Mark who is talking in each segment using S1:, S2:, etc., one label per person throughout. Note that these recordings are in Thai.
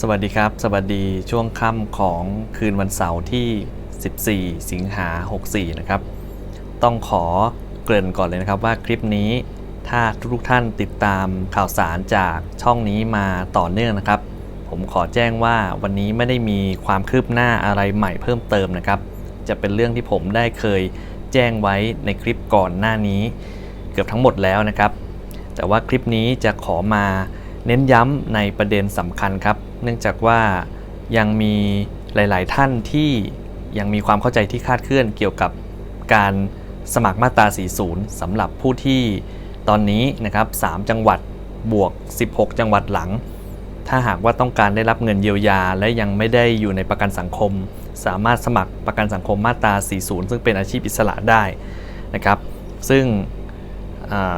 S1: สวัสดีครับ สวัสดีช่วงค่ำของคืนวันเสาร์ที่ 14 สิงหา 64 นะครับ ต้องขอเกริ่นก่อนเลยนะครับว่าคลิปนี้ถ้าทุกท่านติดตามข่าวสารจากช่องนี้มาต่อเนื่องนะครับ ผมขอแจ้งว่าวันนี้ไม่ได้มีความคืบหน้าอะไรใหม่เพิ่มเติมนะครับ จะเป็นเรื่องที่ผมได้เคยแจ้งไว้ในคลิปก่อนหน้านี้ เกือบทั้งหมดแล้วนะครับ แต่ว่าคลิปนี้จะขอมาเน้นย้ำในประเด็นสำคัญครับ เนื่องจากว่ายังมีหลาย ๆ ท่านที่ยังมีความเข้าใจที่คาดเคลื่อนเกี่ยวกับการสมัครมาตรา 40สำหรับผู้ที่ตอนนี้นะครับ 3 จังหวัดบวก 16 จังหวัดหลัง ถ้าหากว่าต้องการได้รับเงินเยียวยา และยังไม่ได้อยู่ในประกันสังคม สามารถสมัครประกันสังคมมาตรา 40 ซึ่งเป็นอาชีพอิสระได้นะครับ ซึ่ง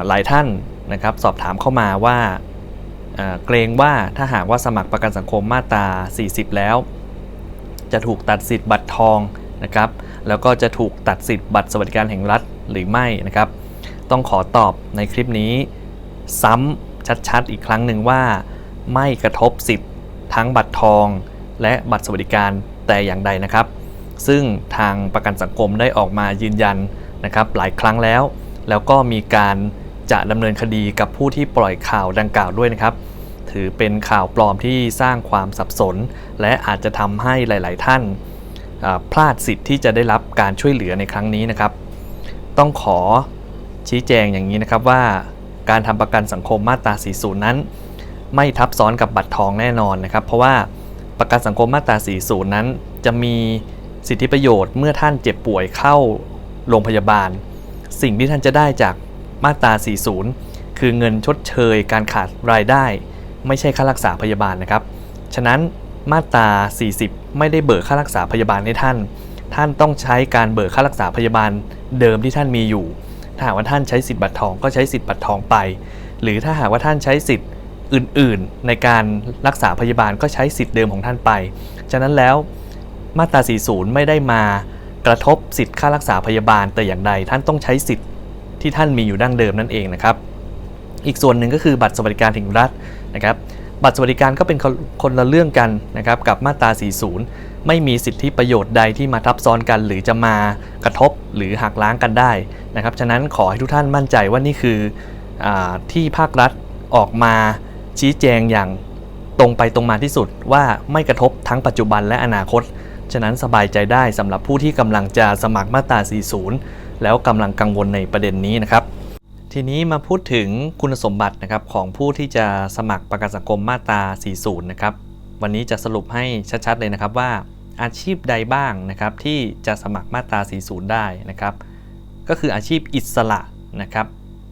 S1: หลายท่านนะครับสอบถามเข้ามาว่า เกรงว่าถ้าหากว่าสมัครประกันสังคมมาตรา 40 แล้ว จะถูกตัดสิทธิ์บัตรทองนะครับ แล้วก็จะถูกตัดสิทธิ์บัตรสวัสดิการแห่งรัฐหรือไม่นะครับ ต้องขอตอบในคลิปนี้ ซ้ำชัดๆอีกครั้งหนึ่งว่า ไม่กระทบสิทธิ์ทั้งบัตรทอง และบัตรสวัสดิการแต่อย่างใดนะครับ ซึ่งทางประกันสังคมได้ออกมายืนยันนะครับหลายครั้งแล้ว แล้วก็มีการ จะดำเนินคดีกับผู้ที่ปล่อยข่าวดังกล่าวด้วยนะครับ ถือเป็นข่าวปลอมที่สร้างความสับสน และอาจจะทำให้หลาย ๆ ท่านพลาดสิทธิ์ที่จะได้รับการช่วยเหลือในครั้งนี้นะครับ ต้องขอชี้แจงอย่างนี้นะครับว่าการทำประกันสังคมมาตรา 40 นั้น ไม่ทับซ้อนกับบัตรทองแน่นอนนะครับ เพราะว่าประกันสังคมมาตรา 40 นั้น จะมีสิทธิประโยชน์เมื่อท่านเจ็บป่วยเข้าโรงพยาบาล สิ่งที่ท่านจะได้จาก มาตรา 40 คือเงินชดเชยการขาดรายได้ ไม่ใช่ค่ารักษาพยาบาลนะครับ ฉะนั้นมาตรา 40 ไม่ได้เบิกค่ารักษาพยาบาลให้ท่าน ท่านต้องใช้การเบิกค่ารักษาพยาบาลเดิมที่ท่านมีอยู่ ถ้าหากว่าท่านใช้สิทธิ์บัตรทองก็ใช้สิทธิ์บัตรทองไป หรือถ้าหากว่าท่านใช้สิทธิ์อื่นๆ ในการรักษาพยาบาลก็ใช้สิทธิ์เดิมของท่านไป ฉะนั้นแล้วมาตรา 40 ไม่ได้มากระทบสิทธิ์ค่ารักษาพยาบาลแต่อย่างใดท่านต้องใช้สิทธิ์ ที่ท่านมีอยู่ดั้งเดิมนั่นเองนะครับอีกส่วนหนึ่งก็คือบัตรสวัสดิการแห่งรัฐนะครับบัตรสวัสดิการก็เป็นคนละเรื่องกันนะครับกับมาตรา 40 ไม่มีสิทธิประโยชน์ใดที่มาทับซ้อนกัน หรือจะมากระทบหรือหักล้างกันได้นะครับฉะนั้นขอให้ทุกท่านมั่นใจว่านี่คืออที่ภาครัฐออกมาชี้แจงอย่างตรงไปตรงมาที่สุดว่าไม่กระทบทั้งปัจจุบันและอนาคต ฉะนั้นสบายใจได้สำหรับผู้ที่กำลังจะสมัครมาตรา 40 แล้วกำลังกังวลในประเด็นนี้นะครับ ทีนี้มาพูดถึงคุณสมบัตินะครับของผู้ที่จะสมัครประกันสังคมมาตรา 40 นะครับ วันนี้จะสรุปให้ชัดๆเลยนะครับว่าอาชีพใดบ้างนะครับที่จะสมัครมาตรา 40 ได้นะครับ ก็คืออาชีพอิสระนะครับ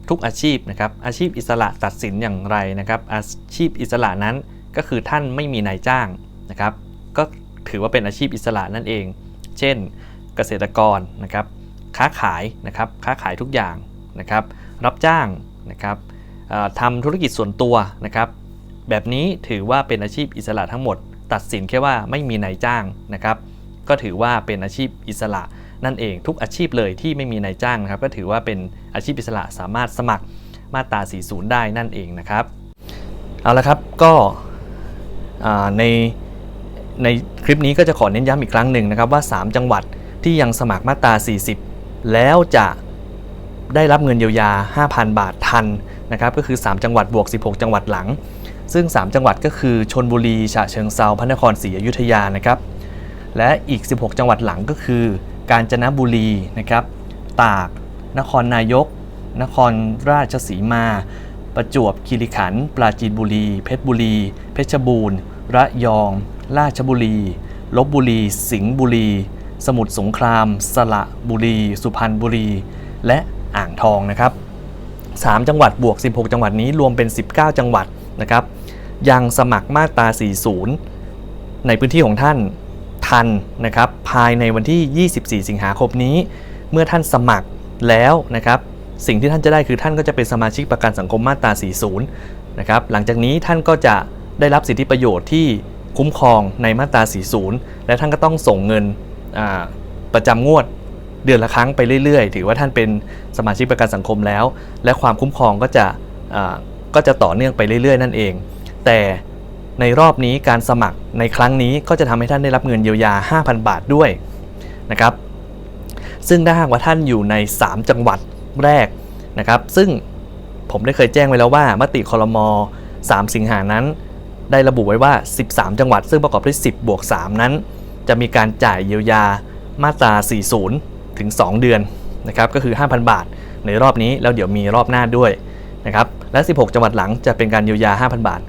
S1: ทุกอาชีพนะครับอาชีพอิสระตัดสินอย่างไรนะครับ อาชีพอิสระนั้นก็คือท่านไม่มีนายจ้างนะครับ ก็ถือว่าเป็นอาชีพอิสระนั่นเอง เช่น เกษตรกรนะครับ ค้าขายนะครับค้าขายทุกอย่างนะครับรับจ้างนะครับทำธุรกิจส่วนตัวนะครับแบบนี้ถือว่าเป็นอาชีพอิสระทั้งหมด ตัดสินแค่ว่าไม่มีนายจ้างนะครับก็ถือว่าเป็นอาชีพอิสระนั่นเองทุกอาชีพเลยที่ไม่มีนายจ้างนะครับก็ถือว่าเป็นอาชีพอิสระสามารถสมัครมาตรา 40 ได้นั่นเองนะครับเอาละครับก็ในในคลิปนี้ก็จะขอเน้นย้ำอีกครั้งหนึ่งนะครับว่า 3 จังหวัดที่ยังสมัครมาตรา 40 แล้วจะได้รับเงินเยียวยา 5,000 บาททันนะครับก็คือ 3 จังหวัดบวก 16 จังหวัดหลัง ซึ่ง 3 จังหวัดก็คือชนบุรีฉะเชิงเซาพระนครศรีอยุธยานะครับและอีก 16 จังหวัดหลังก็คือ กาญจนบุรีนะครับตาก นครนายก นครราชสีมา ประจวบคีรีขันธ์ปราจีนบุรี เพชรบุรี เพชรบูรณ์ ระยอง ราชบุรี ลบบุรี สิงห์บุรี สมุทรสงคราม สระบุรี สุพรรณบุรี และอ่างทองนะครับ 3 จังหวัดบวก 16 จังหวัดนี้รวมเป็น 19 จังหวัดนะครับ ยังสมัครมาตรา 40 ในพื้นที่ของท่านทันนะครับ ภายในวันที่ 24 สิงหาคมนี้ เมื่อท่านสมัครแล้วนะครับ สิ่งที่ท่านจะได้คือท่านก็จะเป็นสมาชิกประกันสังคมมาตรา 40 นะครับ หลังจากนี้ท่านก็จะได้รับสิทธิประโยชน์ที่คุ้มครองในมาตรา 40 และท่านก็ต้องส่งเงิน ประจำงวดเดือนละครั้งไปเรื่อยๆ ถือว่าท่านเป็นสมาชิกประกันสังคมแล้ว และความคุ้มครองก็จะก็จะต่อเนื่องไปเรื่อยๆ นั่นเอง แต่ในรอบนี้การสมัครในครั้งนี้ก็จะทำให้ท่านได้รับเงินเยียวยา 5,000 บาทด้วยนะครับซึ่งถ้าหากว่าท่านอยู่ใน 3 จังหวัดแรกนะครับ ซึ่งผมได้เคยแจ้งไว้แล้วว่า มติคอรมอ3 สิงหานั้น ได้ระบุไว้ว่า 13 จังหวัด ซึ่งประกอบด้วย 10 บวก 3 นั้น จะมีการจ่ายเยียวยามาตรา 40 ถึง 2 เดือนนะครับก็คือ 5,000 บาทในรอบนี้แล้วเดี๋ยวมีรอบหน้าด้วยนะครับและ 16 จังหวัดหลังจะเป็นการเยียวยา 5,000 บาท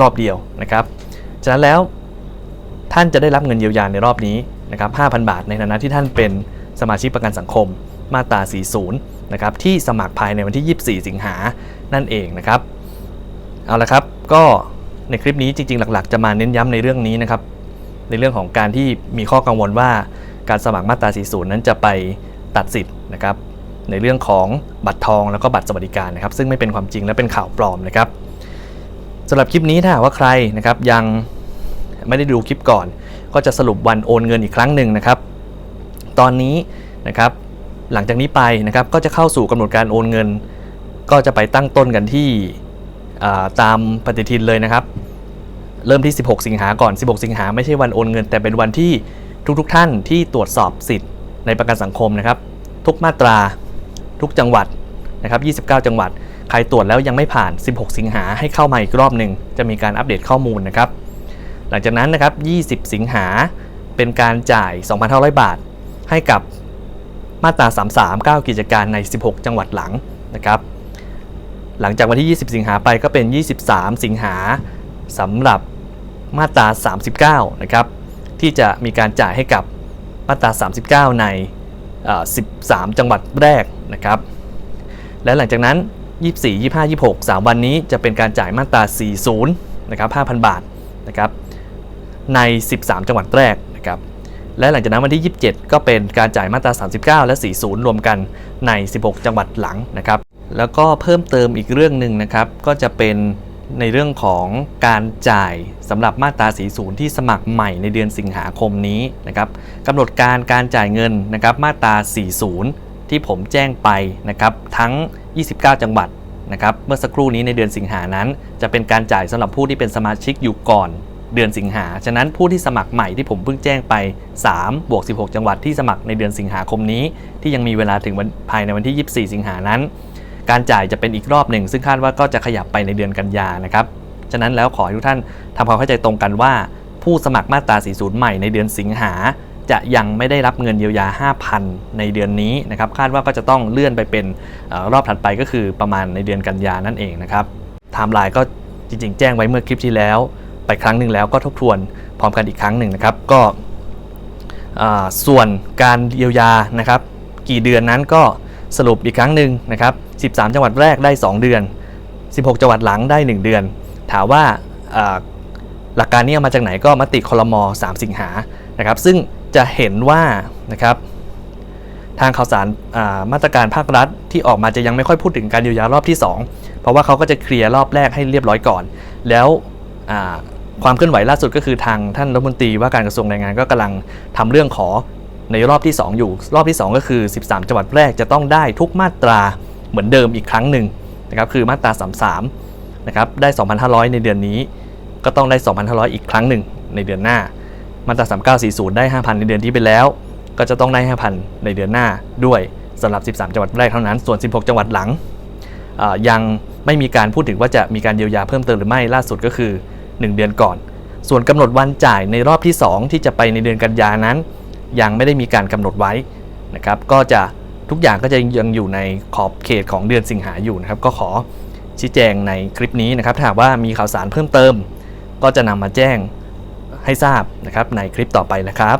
S1: รอบเดียวนะครับฉะนั้นแล้วท่านจะได้รับเงินเยียวยาในรอบนี้นะครับ 5,000 บาทในฐานะที่ท่านเป็นสมาชิกประกันสังคมมาตรา 40 นะครับที่สมัครภายในวันที่ 24 สิงหานั่นเองนะครับเอาละครับก็ในคลิปนี้จริงๆ หลักๆ จะมาเน้นย้ำในเรื่องนี้นะครับ ในเรื่องของการที่มีข้อกังวลว่าการสมัครมาตรา 40 นั้นจะไปตัดสิทธิ์นะครับในเรื่องของบัตรทองแล้วก็บัตรสวัสดิการนะครับ ซึ่งไม่เป็นความจริงและเป็นข่าวปลอมนะครับสำหรับคลิปนี้ถ้าหากว่าใครนะครับยังไม่ได้ดูคลิปก่อน ก็จะสรุปวันโอนเงินอีกครั้งหนึ่งนะครับ ตอนนี้นะครับหลังจากนี้ไปนะครับก็จะเข้าสู่กำหนดการโอนเงิน ก็จะไปตั้งต้นกันที่ตามปฏิทินเลยนะครับ เริ่มที่ 16 สิงหาก่อน 16 สิงหาไม่ใช่วันโอนเงิน แต่เป็นวันที่ทุกๆทท่านที่ตรวจสอบสิทธิ์ในประกันสังคมนะครับ ทุกมาตราทุกจังหวัดนะครับ 29 จังหวัด ใครตรวจแล้วยังไม่ผ่าน 16 สิงหาให้เข้ามาอีกรอบหนึ่งจะมีการอัปเดตข้อมูลนะครับ หลังจากนั้นนะครับ 20 สิงหาเป็นการจ่าย 2,500 บาท ให้กับมาตรา 33 9 กิจการใน 16 จังหวัดหลังนะครับ หลังจากวันที่ 20 สิงหาไปก็เป็น 23 สิงหา สำหรับมาตรา 39 นะครับ ที่จะมีการจ่ายให้กับมาตรา 39 ใน 13 จังหวัดแรกนะครับ และหลังจากนั้น 24 25 26 3 วันนี้จะเป็นการจ่ายมาตรา 40 นะครับ 5,000 บาทนะครับใน 13 จังหวัดแรกนะครับและหลังจากนั้นวันที่ 27 ก็เป็นการจ่ายมาตรา 39 และ 40 รวมกันใน 16 จังหวัดหลังนะครับ แล้วก็เพิ่มเติมอีกเรื่องหนึ่งนะครับ ก็จะเป็น ในเรื่องของการจ่ายสำหรับมาตรา 40 ที่สมัครใหม่ในเดือนสิงหาคมนี้นะครับกำหนดการการจ่ายเงินนะครับมาตรา 40 ที่ผมแจ้งไปนะครับทั้ง 29 จังหวัดนะครับเมื่อสักครู่นี้ในเดือนสิงหานั้น จะเป็นการจ่ายสำหรับผู้ที่เป็นสมาชิกอยู่ก่อนเดือนสิงหา ฉะนั้นผู้ที่สมัครใหม่ที่ผมเพิ่งแจ้งไป3บวก16 จังหวัดที่สมัครในเดือนสิงหาคมนี้ ที่ยังมีเวลาถึงวันภายในวันที่ 24 สิงหานั้น การจ่ายจะเป็นอีกรอบหนึ่ง ซึ่งคาดว่าก็จะขยับไปในเดือนกันยานะครับ ฉะนั้นแล้วขอให้ทุกท่านทำความเข้าใจตรงกันว่า ผู้สมัครมาตรา 40 ใหม่ในเดือนสิงหา จะยังไม่ได้รับเงินเยียวยา 5,000 ในเดือนนี้นะครับ คาดว่าก็จะต้องเลื่อนไปเป็นอรอบถัดไปก็คือประมาณในเดือนกันยานั่นเองนะครับไทม์ไลน์ก็จริง ๆ แจ้งไว้เมื่อคลิปที่แล้ว ไปครั้งหนึ่งแล้วก็ทบทวนพร้อมกันอีกครั้งหนึ่งนะครับ ก็ส่วนการเยียวยานะครับ กี่เดือนนั้นก็ สรุปอีกครั้งหนึ่งนะครับ 13 จังหวัดแรกได้ 2 เดือน 16 จังหวัดหลังได้ 1 เดือน ถามว่าหลักการนี้ามาจากไหนก็มติคลม3สิงหานะครับ ซึ่งจะเห็นว่านะครับทางข่าวสารามาตรการภาครัฐที่ออกมาจะยังไม่ค่อยพูดถึงการเยียวยารอบที่ 2 เพราะว่าเขาก็จะเคลียร์รอบแรกให้เรียบร้อยก่อน แล้วความเคลื่อนไหวล่าสุดก็คือทางท่านรัฐมนตรีว่าการกระทรวงแรงงานก็กำลังทำเรื่องขอ ในรอบที่ 2 อยู่ รอบที่ 2 ก็คือ 13 จังหวัดแรกจะต้องได้ทุกมาตราเหมือนเดิมอีกครั้งหนึ่งนะครับคือมาตรา 33นะครับได้ 2,500 ในเดือนนี้ ก็ต้องได้ 2,500 อีกครั้งหนึ่งในเดือนหน้า มาตรา 3940 ได้ 5,000 ในเดือนที่ไปแล้ว ก็จะต้องได้ 5,000 ในเดือนหน้าด้วยสำหรับ 13 จังหวัดแรกเท่านั้น ส่วน 16 จังหวัดหลังยังไม่มีการพูดถึงว่าจะมีการเยียวยาเพิ่มเติมหรือไม่ล่าสุดก็คือ 1 เดือนก่อน ส่วนกำหนดวันจ่ายในรอบที่ 2 ที่จะไปในเดือนกันยานั้น ยังไม่ได้มีการกำหนดไว้นะครับก็จะทุกอย่างก็จะยังอยู่ในขอบเขตของเดือนสิงหาอยู่นะครับก็ขอชี้แจงในคลิปนี้นะครับถ้าหากว่ามีข่าวสารเพิ่มเติม ก็จะนำมาแจ้งให้ทราบนะครับในคลิปต่อไปนะครับ